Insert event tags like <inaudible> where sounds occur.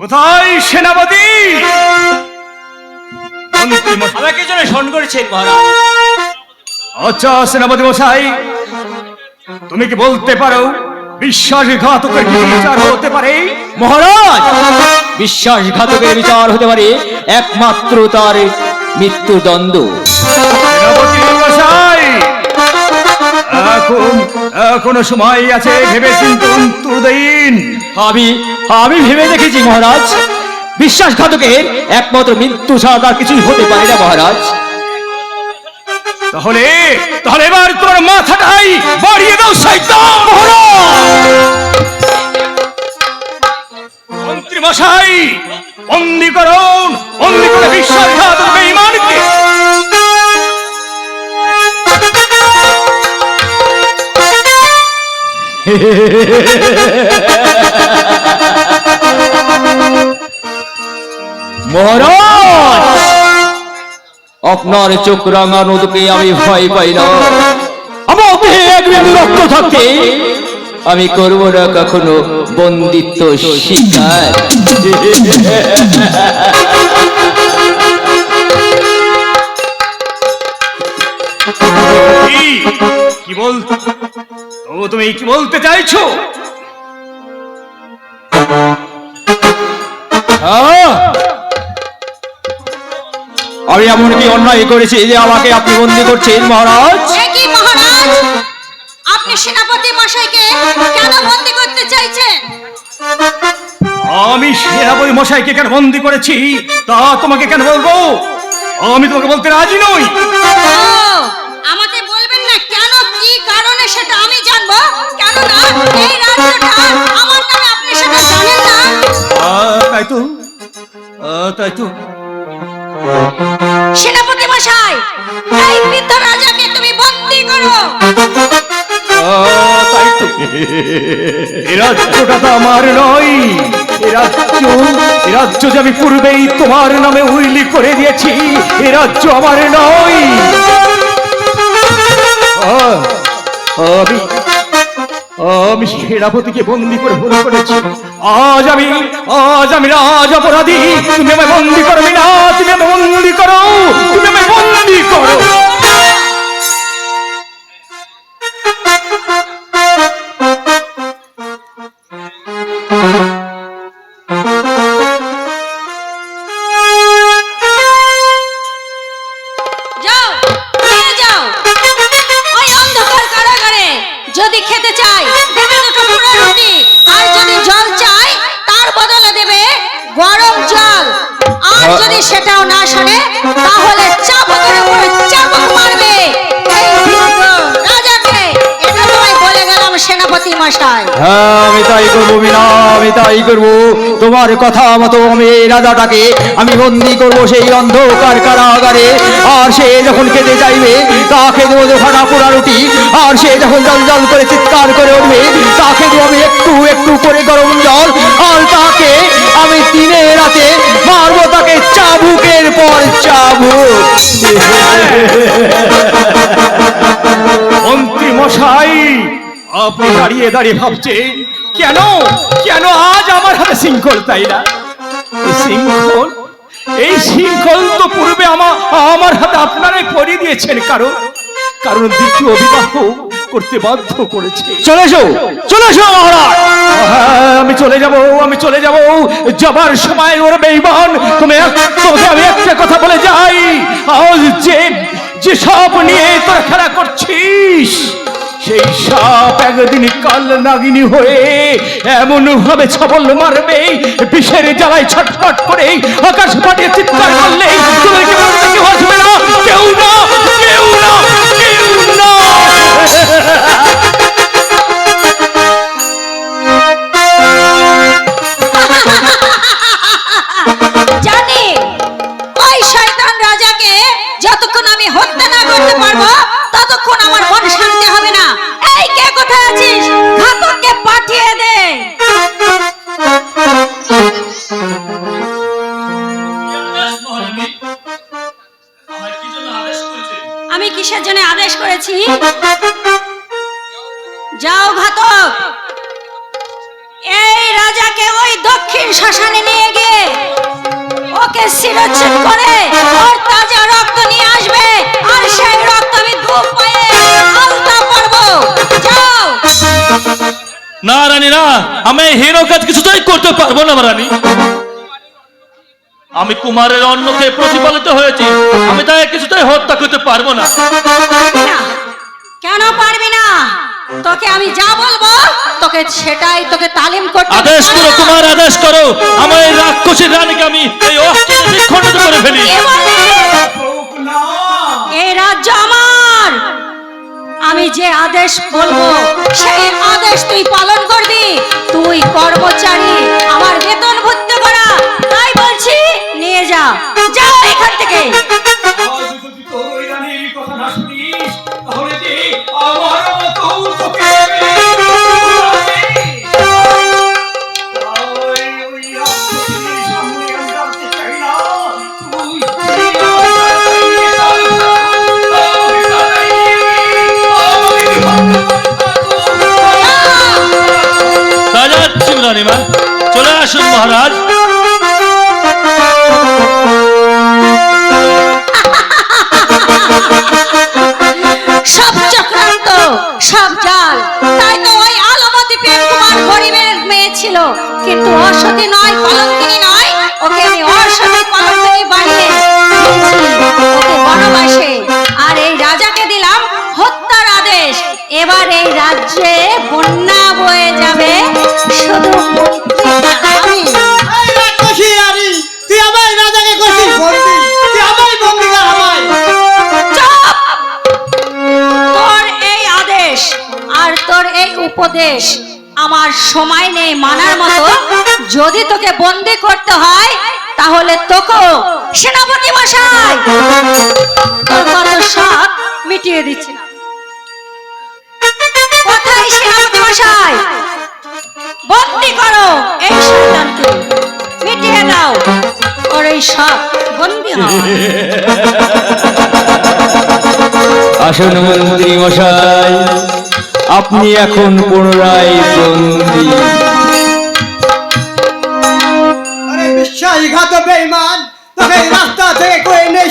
কোথায় সেনাপতি? আমাকে জন্য স্মরণ করেছেন মহারাজ? আচ্ছা সেনাপতি মশাই তুমি কি বলতে পারো? বিশ্বাসঘাতকের কি বিচার হতে পারে? মহারাজ বিশ্বাসঘাতকের বিচার হতে পারে একমাত্র তার মৃত্যুদণ্ড। সেনাপতি এখন এখনও সময় আছে ভেবে চিন্তে উত্তর দিন আমি আমি ভেবে দেখেছি মহারাজ। বিশ্বাসঘাতকের একমাত্র মৃত্যু ছাড়া তার কিছুই হতে পারে না মহারাজ। তাহলে তাহলে এবার তোমার মাথাটাই বাড়িয়ে দাও শয়তান! মন্ত্রী মশাই বন্দি করুন বন্দি করে বিশ্বাসঘাতক বেঈমানকে <laughs> আপনার চোখ রাঙানো তোকে আমি ভয় পাই না। আমার রক্ত আমি করব না কখনো বন্দিত্ব শিকার। কি? বল তুমি কি বলতে চাইছো? আমি এমন কি অন্যায় করেছি যে আমাকে আপনি বন্দি করছেন মহারাজ। কি মহারাজ? আপনি সেনাপতি মশাইকে কেন বন্দি করতে চাইছেন? আমি সেনাপতি মশাইকে কেন বন্দি করেছি তা তোমাকে কেন বলব? আমি তোমাকে বলতে রাজি নই। আমাকে বলবেন না কেন কি কারণে সেটা আমি জানব? কেন না এই রাজ্যটা আমার নামে আপনি সেটা জানেন না। তাই তো তাই তো সেনাপতি মশাই, এই বৃদ্ধ রাজাকে তুমি বন্দি করো। এ রাজ্যটা তো আমার নয়। এ রাজ্য এ রাজ্য যে আমি পূর্বেই তোমার নামে উইলি করে দিয়েছি, এ রাজ্য আমার নয়। আমি সেনাপতিকে বন্দি করে ভুল করেছি। আজ আমি আজ আমি রাজ অপরাধী। তুমি আমায় বন্দি করবি না সেটাও না শোনে তাহলে হ্যাঁ আর সে যখন খেতে চাইবে, তাকে দেবো দুখানা রুটি। আর সে যখন জল জল করে চিৎকার করে উঠবে, তাকে দেবো আমি একটু একটু করে গরম জল। আর তাকে আমি দিনে রাতে মারবো, তাকে মন্ত্রী মশাই আপনি দাঁড়িয়ে দাঁড়িয়ে ভাবছেন কেন কেন আজ আমার হাতে শৃঙ্খল তাই না? শৃঙ্খল এই শৃঙ্খল তো পূর্বে আমার আমার হাতে আপনারাই পরিয়ে দিয়েছেন কারণ কারণ দ্বিতীয় বিবাহ করতে বাধ্য করেছে। চলে এসো চলে এসো মহারাজ। আমি চলে যাব আমি চলে যাব যাবার সময় ওর বেইমান তুমি এক- তোকে আমি একটা কথা বলে যাই আজ যে যে সাপ নিয়ে তোরা খেলা করছিস, সেই সাপ একদিন কাল নাগিনী হয়ে এমন ভাবে ছবল মারবে, বিষের জ্বালায় ছটফট করে আকাশ পাঠিয়ে চিৎকার শয়তান যতক্ষণ আমি হত্যা না করতে পারব, ততক্ষণ আমার মন শান্তি হবে না। এই কে কোথায় আছিস? ঘাতককে পাঠিয়ে দে। আমি কিসের জন্য আদেশ করেছি? যাও ঘাতক। এই রাজাকে ওই দক্ষিণ শ্মশানে নিয়ে গিয়ে ওকে শিরচ্ছেদ করে। না আমি হীন কাজ কিছুতেই করতে পারব না রানী আমি কুমারের অন্নকে প্রতিপালিত হয়েছি আমি তাই কিছুতেই হত্যা করতে পারব না। কেন পারবি না? তোকে আমি যা বলব তোকে সেটাই তোকে তালিম করতে। আদেশ করো কুমার আদেশ করো। আমার এই রাক্ষসীর রানীকে আমি এই অস্ত্রে নিখণ্ডিত <laughs> করে ফেলি। যে আদেশ বলব, সেই আদেশ তুই পালন করবি। তুই কর্মচারী, আমার বেতন ভর্তি করা। তাই বলছি, নিয়ে যা। যাও এখান থেকে। কিন্তু অসতী নয় কলঙ্কিনী নয় ওকে আমি অসতী কলঙ্কিনী বানিয়ে ওকে বনবাসে আর এই রাজাকে দিলাম হত্যার আদেশ। এবার এই রাজ্যে বন্যা বয়ে যাবে। শুধু তুই রাজাকে বন্দি তুই আমায় তোর এই আদেশ আর তোর এই উপদেশ আমার সময় নেই মানার মতো। যদি তোকে বন্দি করতে হয়, তাহলে তোকেও সেনাপতি মশাই। শখ মিটিয়ে দিচ্ছে বন্দি করো এই শয়তানকে। মিটিয়ে দাও। ওর এই শখ বন্দি আসুন মন্ত্রী মশাই। আপনি এখন পুনরায় বন্দী। আরে বিশ্বাসঘাত বেঈমান তবে রাস্তা থেকে কই নিয়ে